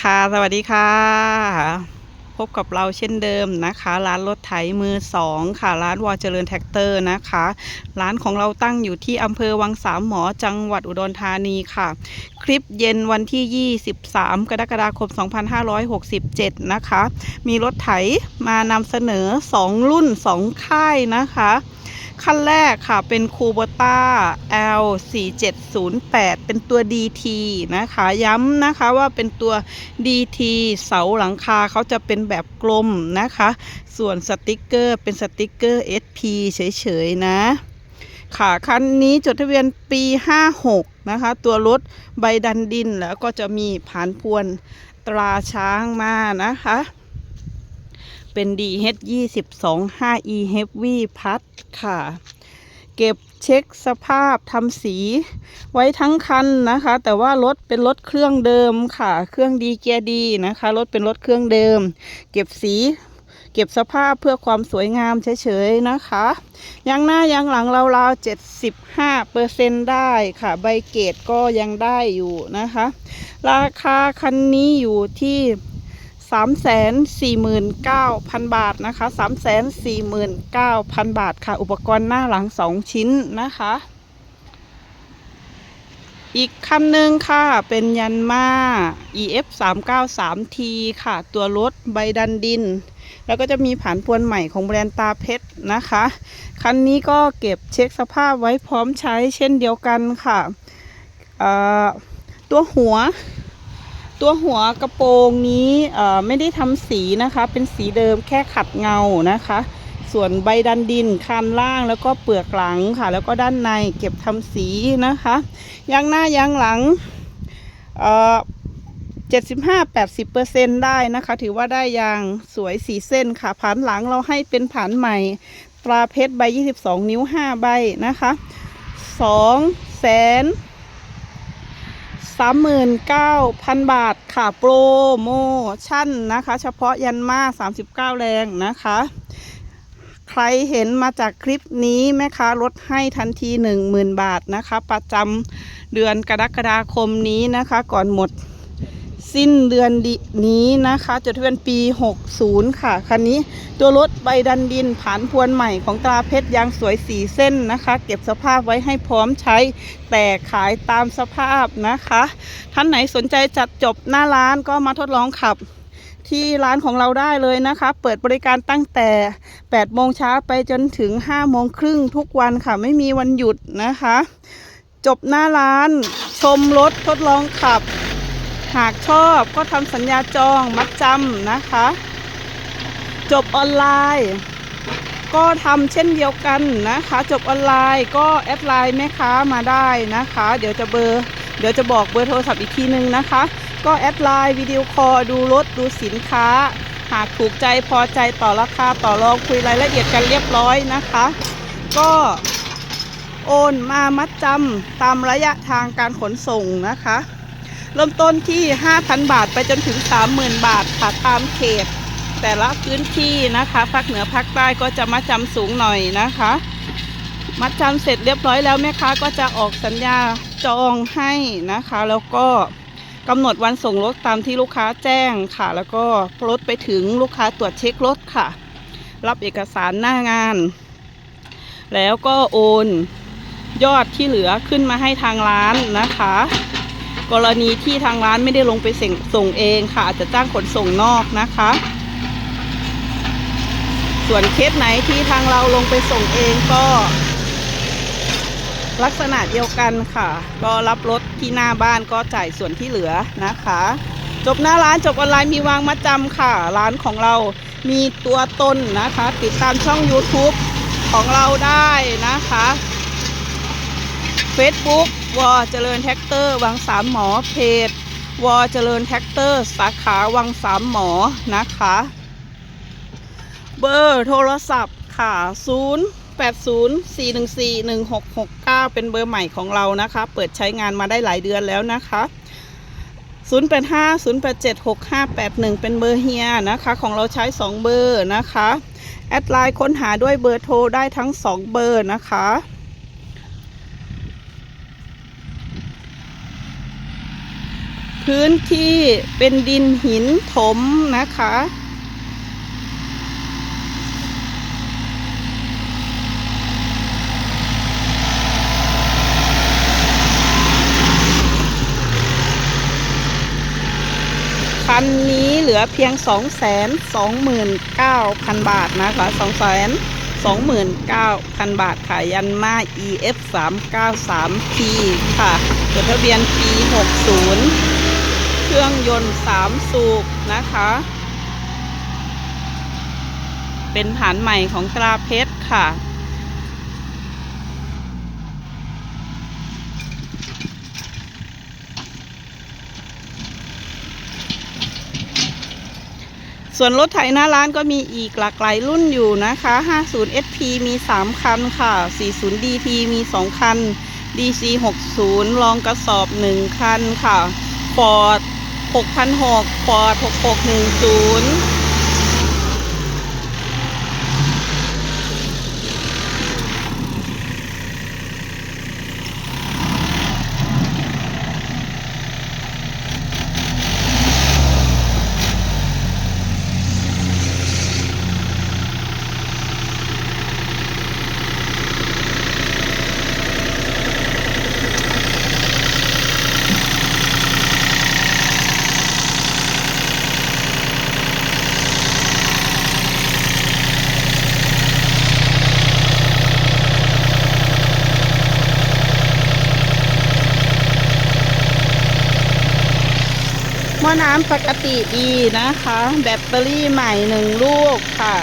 ค่ะ สวัสดีค่ะ พบกับเราเช่นเดิมนะคะ ร้านรถไถมือสองค่ะ ร้านวอเจริญแท็กเตอร์นะคะ ร้านของเราตั้งอยู่ที่อำเภอวังสามหมอจังหวัดอุดรธานีค่ะ คลิปเย็นวันที่ 23 กรกฎาคม 2567 นะคะ มีรถไถมานำเสนอ 2 รุ่น 2 ค่ายนะคะ คันแรกค่ะเป็นคูโบต้า L 4 7 0 8เป็นตัว DT นะคะ ย้ำนะคะว่าเป็นตัว DT เสาหลังคาเขาจะเป็นแบบกลมนะคะ ส่วนสติกเกอร์เป็นสติกเกอร์ SP เฉยๆ นะค่ะคันนี้จดทะเบียนปี 56 นะคะ ตัวรถใบดันดินแล้วก็จะมีผานพวนตราช้างมานะคะ เป็น DH 22 5E Heavy พัดค่ะ เก็บเช็คสภาพทำสีไว้ทั้งคันนะคะ แต่ว่ารถเป็นรถเครื่องเดิมค่ะ เครื่องดีเกียร์ดีนะคะ รถเป็นรถเครื่องเดิม เก็บสีเก็บสภาพเพื่อความสวยงามเฉยๆนะคะ ยางหน้ายางหลังราวๆ75เปอร์เซ็นได้ค่ะ ใบเกตก็ยังได้อยู่นะคะ ราคาคันนี้อยู่ที่ 349,000บาทนะคะ349,000บาทค่ะ อุปกรณ์หน้าหลัง2ชิ้นนะคะ อีกคันหนึ่งค่ะ เป็นยันมา EF 393T ค่ะ ตัวรถใบดันดิน แล้วก็จะมีผ่านพวนใหม่ของแบรนด์ตาเพชรนะคะ คันนี้ก็เก็บเช็คสภาพไว้พร้อมใช้เช่นเดียวกันค่ะ ตัวหัว ตัวหัวกระโปรงนี้ไม่ได้ทำสีนะคะ เป็นสีเดิมแค่ขัดเงานะคะ ส่วนใบดันดินคันล่างแล้วก็เปลือกหลังค่ะ แล้วก็ด้านในเก็บทำสีนะคะยางหน้ายางหลังเปอ่อ75-80%ได้นะคะ ถือว่าได้ยางสวยสีเส้นค่ะผานหลังเราให้เป็นผานใหม่ ตราเพชรใบ22นิ้ว5ใบนะคะ2แสน 39,000 บาทค่ะโปรโมชั่นนะคะ เฉพาะยันมา 39 แรงนะคะ ใครเห็นมาจากคลิปนี้แม่ค้าลดให้ทันที 10,000 บาทนะคะ ประจำเดือนกรกฎาคมนี้นะคะ ก่อนหมด สิ้นเดือนนี้นะคะจดทะเบียนปี 60 ค่ะ คันนี้ตัวรถใบดันดินผ่านพวนใหม่ของตราเพชรยางสวยสีเส้นนะคะ เก็บสภาพไว้ให้พร้อมใช้แต่ขายตามสภาพนะคะ ท่านไหนสนใจจัดจบหน้าร้านก็มาทดลองขับที่ร้านของเราได้เลยนะคะ เปิดบริการตั้งแต่ 8 โมงเช้าไปจนถึง 5 โมงครึ่งทุกวันค่ะ ไม่มีวันหยุดนะคะ จบหน้าร้าน ชมรถทดลองขับ หากชอบก็ทำสัญญาจองมัดจำนะคะ จบออนไลน์ ก็ทำเช่นเดียวกันนะคะ จบออนไลน์ก็แอดไลน์แม่ค้ามาได้นะคะ เดี๋ยวจะเบอร์เดี๋ยวจะบอกเบอร์โทรศัพท์อีกทีนึงนะคะ ก็แอดไลน์วิดีโอคอลดูรถดูสินค้า หากถูกใจพอใจต่อราคาต่อรองคุยรายละเอียดกันเรียบร้อยนะคะ ก็โอนมามัดจำตามระยะทางการขนส่งนะคะ เริ่มต้นที่ 5,000 บาทไปจนถึง 30,000 บาทค่ะตามเขต แต่ละพื้นที่นะคะภาคเหนือภาคใต้ก็จะมาจำสูงหน่อยนะคะ มัดจำเสร็จเรียบร้อยแล้วแม่ค้าก็จะออกสัญญาจองให้นะคะ แล้วก็กำหนดวันส่งรถตามที่ลูกค้าแจ้งค่ะ แล้วก็รถไปถึงลูกค้าตรวจเช็ครถค่ะ รับเอกสารหน้างาน แล้วก็โอนยอดที่เหลือขึ้นมาให้ทางร้านนะคะ กรณีที่ทางร้านไม่ได้ลงไปส่งส่งเองค่ะ อาจจะจ้างขนส่งนอกนะคะ ส่วนเคสไหนที่ทางเราลงไปส่งเองก็ ลักษณะเดียวกันค่ะ ก็รับรถที่หน้าบ้านก็จ่ายส่วนที่เหลือนะคะ จบหน้าร้านจบออนไลน์มีวางมัดจำค่ะ ร้านของเรามีตัวตนนะคะ ติดตามช่อง YouTube ของเราได้นะคะ Facebook วอเจริญแท็กเตอร์วังสามหมอเพจวอเจริญแท็กเตอร์ สาขาวังสามหมอนะคะ เบอร์โทรศัพท์ค่ะ 0 8 0 4 1 4 1 6 6 9 เป็นเบอร์ใหม่ของเรานะคะ เปิดใช้งานมาได้หลายเดือนแล้วนะคะ0 8 5 0 8 7 6 5 8 1 เป็นเบอร์เฮียนะคะ ของเราใช้ 2 เบอร์นะคะ แอดไลน์ค้นหาด้วยเบอร์โทรได้ทั้ง 2 เบอร์นะคะ พื้นที่เป็นดินหินถมนะคะ คันนี้เหลือเพียง 2 2 9 0 0 0 บาทนะคะ 2 2 9 0 0 0 บาทค่ะยันมา EF 3 9 3 P ค่ะจดทะเบียนปี 60 เครื่องยนต์3สูบนะคะ เป็นฐานใหม่ของตราเพชรค่ะ ส่วนรถไถหน้าร้านก็มีอีกหลากหลายรุ่นอยู่นะคะ 50 SP มี 3 คันค่ะ 40 DT มี 2 คัน DC 60รองกระสอบ 1 คันค่ะ Ford หกพันหกปอดหกหกหนึ่งศูนย์ หม้อน้ำปกติดีนะคะ แบตเตอรี่ใหม่หนึ่งลูกค่ะ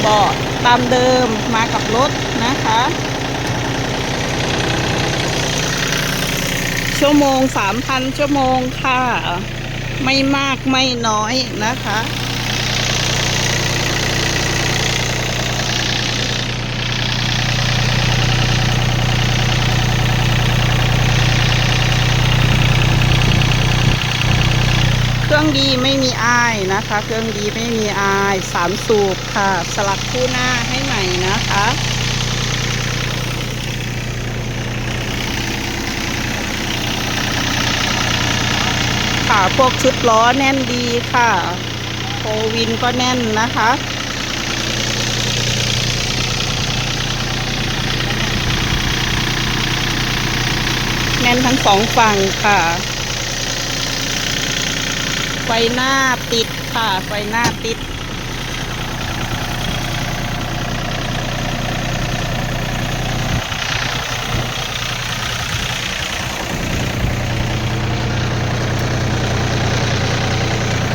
เบาะตามเดิมมากับรถนะคะ ชั่วโมง 3,000 ชั่วโมงค่ะ ไม่มากไม่น้อยนะคะ รื่องดีไม่มีอายนะคะ เครื่องดีไม่มีอายสามสูบค่ะ สลักคู่หน้าให้ใหม่นะคะค่ะพวกชุดล้อแน่นดีค่ะโฟวินก็แน่นนะคะแน่นทั้งสองฝั่งค่ะ ไฟหน้าติดค่ะ ไฟหน้าติด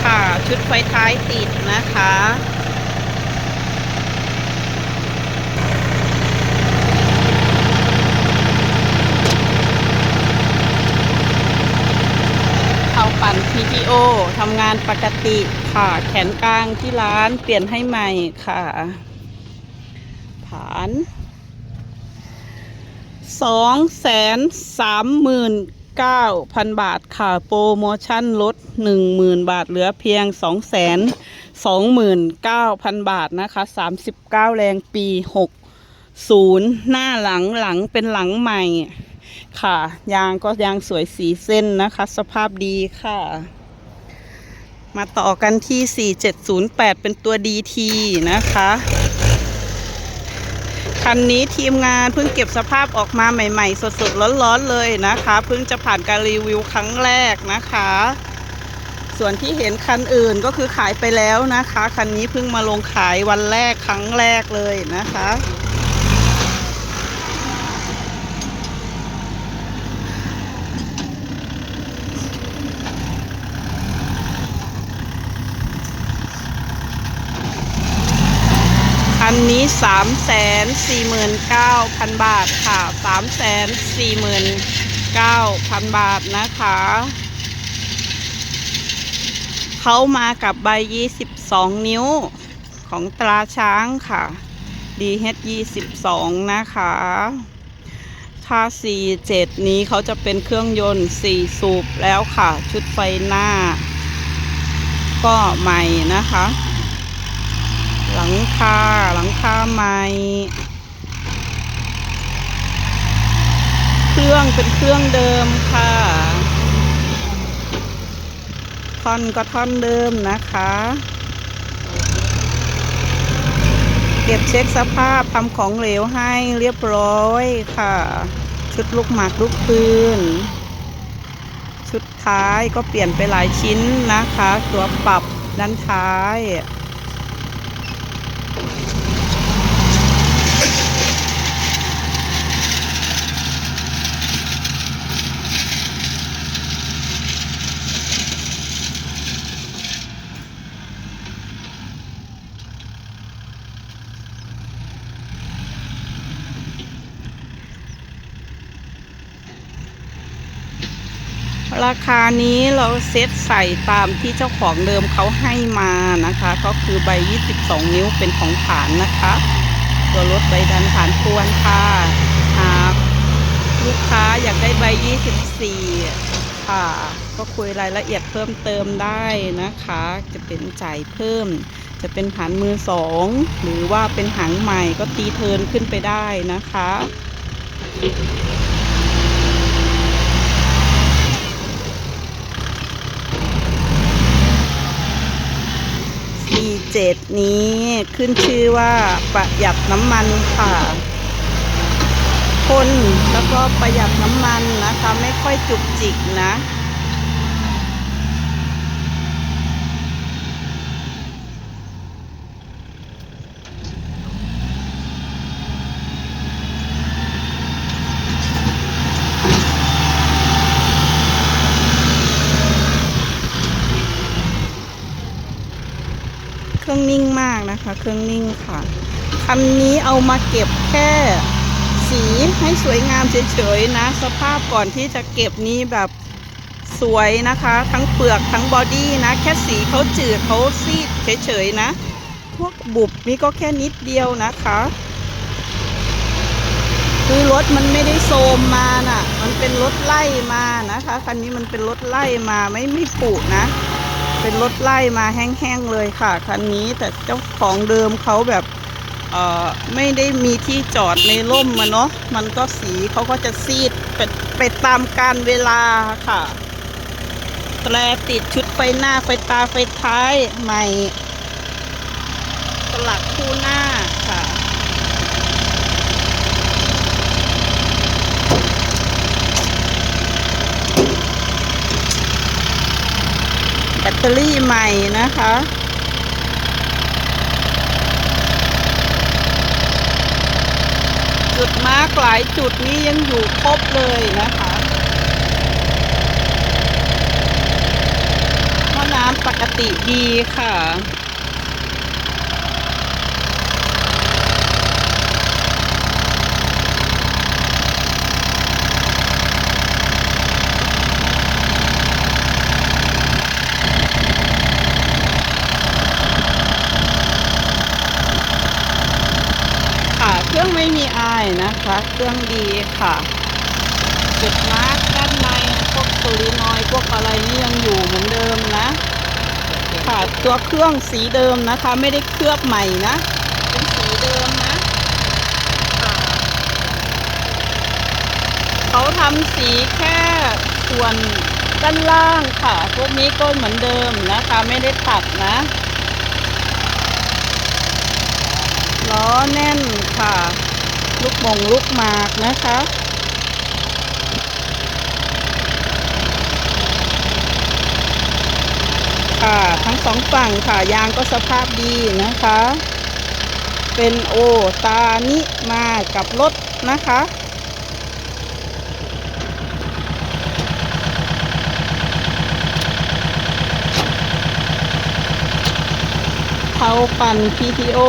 ค่ะ ชุดไฟท้ายติดนะคะ เขา ปั่น PTO ทำงานปกติค่ะ แขนกลางที่ร้านเปลี่ยนให้ใหม่ค่ะฐานสองแสนสามหมื่นเก้าพันบาทค่ะ โปรโมชั่นลดหนึ่งหมื่นบาทเหลือเพียงสองแสนสองหมื่นเก้าพันบาทนะคะสามสิบเก้าแรงปีหกศูนย์หน้าหลังหลังเป็นหลังใหม่ ค่ะ ยางก็ยางสวยสีเส้นนะคะ สภาพดีค่ะ มาต่อกันที่ 4708 เป็นตัว DT นะคะ คันนี้ทีมงานเพิ่งเก็บสภาพออกมาใหม่ ๆ สดๆ ร้อนๆ เลยนะคะ เพิ่งจะผ่านการรีวิวครั้งแรกนะคะ ส่วนที่เห็นคันอื่นก็คือขายไปแล้วนะคะ คันนี้เพิ่งมาลงขายวันแรกครั้งแรกเลยนะคะ คันนี้สามแสนสี่หมื่นเก้าพันบาทค่ะสามแสนสี่หมื่นเก้าพันบาทนะคะ เขามากับใบยี่สิบสองนิ้วของตราช้างค่ะ DH ยี่สิบสองนะคะถ้า47 นี้เขาจะเป็นเครื่องยนต์ 4 สูบแล้วค่ะ ชุดไฟหน้า ก็ใหม่นะคะ หลังคาหลังคาใหม่เครื่องเป็นเครื่องเดิมค่ะท่อนก็ท่อนเดิมนะคะ เก็บเช็คสภาพทำของเหลวให้เรียบร้อยค่ะ ชุดลูกหมากลูกปืนชุดท้ายก็เปลี่ยนไปหลายชิ้นนะคะ ตัวปรับด้านท้าย ราคานี้เราเซตใส่ตามที่เจ้าของเดิมเขาให้มานะคะ ก็คือใบ 22 นิ้วเป็นของฐานนะคะ ตัวรถใบดันฐานควรค่ะหากลูกค้าอยากได้ใบ 24 ค่ะ ก็คุยรายละเอียดเพิ่มเติมได้นะคะ จะเป็นจ่ายเพิ่ม จะเป็นฐานมือสองหรือว่าเป็นหางใหม่ก็ตีเทินขึ้นไปได้นะคะ 47นี้ขึ้นชื่อว่าประหยัดน้ำมันค่ะคนแล้วก็ประหยัดน้ำมันนะคะ ไม่ค่อยจุกจิกนะ เครื่องนิ่งมากนะคะ เครื่องนิ่งค่ะคันนี้เอามาเก็บแค่สีให้สวยงามเฉยๆนะ สภาพก่อนที่จะเก็บนี้แบบสวยนะคะ ทั้งเปลือกทั้งบอดี้นะ แค่สีเขาจืดเขาซีดเฉยๆนะ พวกบุบนี่ก็แค่นิดเดียวนะคะคือรถมันไม่ได้โซมมาน่ะ มันเป็นรถไล่มานะคะ คันนี้มันเป็นรถไล่มาไม่ไม่ผุนะ เป็นรถไล่มาแห้งๆเลยค่ะคันนี้แต่เจ้าของเดิมเขาแบบเอ่อไม่ได้มีที่จอดในร่มมาเนาะมันก็สีเขาก็จะซีดไปไปตามการเวลาค่ะแตรติดชุดไฟหน้าไฟตาไฟท้ายใหม่สลักคู่หน้าค่ะ แบ ตเตอรี่ใหม่นะคะ จุดมาร์กหลายจุดนี้ยังอยู่ครบเลยนะคะหม้อน้ำปกติดีค่ะ เครื่องไม่มีอายนะคะ เครื่องดีค่ะ จุดมาร์กด้านในพวกโซลินอยพวกอะไรนี่ยังอยู่เหมือนเดิมนะ ค่ะตัวเครื่องสีเดิมนะคะ ไม่ได้เคลือบใหม่นะ เป็นสีเดิมนะเขาทำสีแค่ส่วนด้านล่างค่ะ พวกนี้ก็เหมือนเดิมนะคะ ไม่ได้ตัดนะล้อแน่นค่ะ ลูกมงลูกหมากนะคะค่ะทั้งสองฝั่งค่ะยางก็สภาพดีนะคะ เป็นโอตานิมากับรถนะคะ เผาปั่น PTO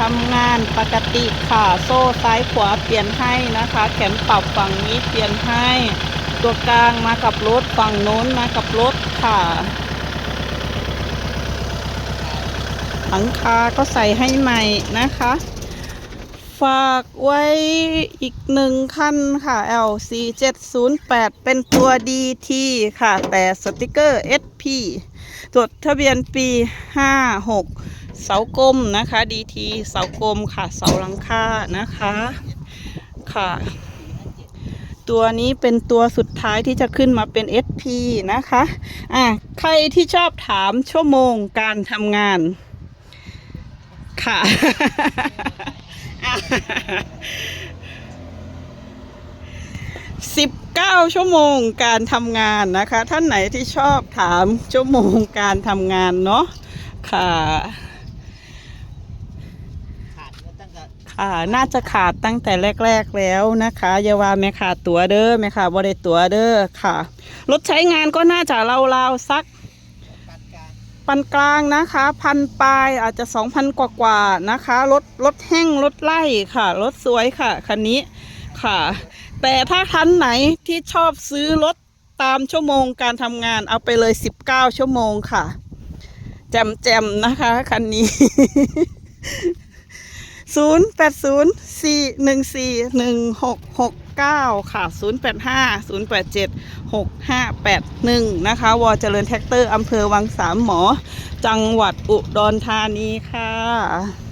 ทำงานปกติค่ะ โซ่ซ้ายขวาเปลี่ยนให้นะคะ แขนปรับฝั่งนี้เปลี่ยนให้ ตัวกลางมากับรถฝั่งโน้นมากับรถค่ะ หลังคาก็ใส่ให้ใหม่นะคะ ฝากไว้อีกหนึ่งคันค่ะ LC 708 เป็นตัว DT ค่ะ แต่สติกเกอร์ SP จดทะเบียนปี 56 เสากลมนะคะ DT เสากลมค่ะเสาหลังคานะคะค่ะ ตัวนี้เป็นตัวสุดท้ายที่จะขึ้นมาเป็น SP นะคะอะใครที่ชอบถามชั่วโมงการทำงาน ค่ะสิบเก้าชั่วโมงการทำงานนะคะ ท่านไหนที่ชอบถามชั่วโมงการทำงานเนาะค่ะ ขาดก็ตั้งแต่ ค่ะ น่าจะขาดตั้งแต่แรก ๆแล้วนะคะอย่าว่าแม่ขาดตัวเด้อแม่ขาดบ่ได้ตัวเด้อค่ะ รถใช้งานก็น่าจะราวๆสักปันกลางนะคะพันปลายอาจจะสองพันกว่ากว่าๆนะคะรถรถแห้งรถไล่ค่ะรถสวยค่ะคันนี้ค่ะ แต่ถ้าคันไหนที่ชอบซื้อรถตามชั่วโมงการทำงานเอาไปเลย 19 ชั่วโมงค่ะ แจมแจมๆนะคะ คันนี้ 0 8 0 4 1 4 1 6 6 9ค่ะ0 8 5 0 8 7 6 5 8 1นะคะวอเจริญแท็กเตอร์อำเภอวังสามหมอ จังหวัดอุดรธานีค่ะ